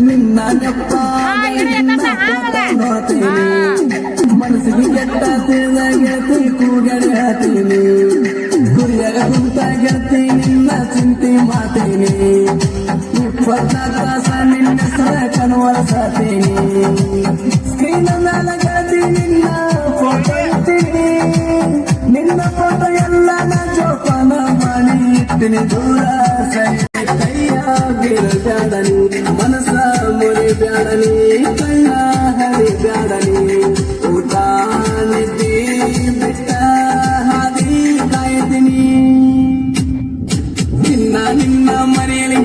ನಿನ್ನ ನೆಪ್ಪ ನೋಡ್ತೀನಿ ಮನಸ್ಸಿಗೆ ಕೆಟ್ಟ ತಿಳಿದ ಗೆಳತಿ ಕೂಗಡೆ ಹಾತೀನಿ ಗುರಿಯಾಗ ಕುಂತ ಗೆಳತಿ ನಿನ್ನ ನಿನ್ನ ನಿನ್ನ ಫೋಟೋ ಇರ್ತೀನಿ ನಿನ್ನ ಎಲ್ಲ ನಾ ಜೋಪಾನ ಮಾಡಿ ಇಟ್ಟಿನಿ ದೂರ ಸರಿ ಗಿಡ ಬ್ಯಾಡನಿ ಮನಸ ಮುರಿ ಬ್ಯಾಡನಿ ಕಣ್ಣ ಹರಿ ಬ್ಯಾಡನಿ ಊಟ ನಿದ್ದಿ ಬಿಟ್ಟ ಹಾದಿ ಕಾಯ್ದಿನಿ ನಿನ್ನ ನಿನ್ನ ಮರೆಯಲಿ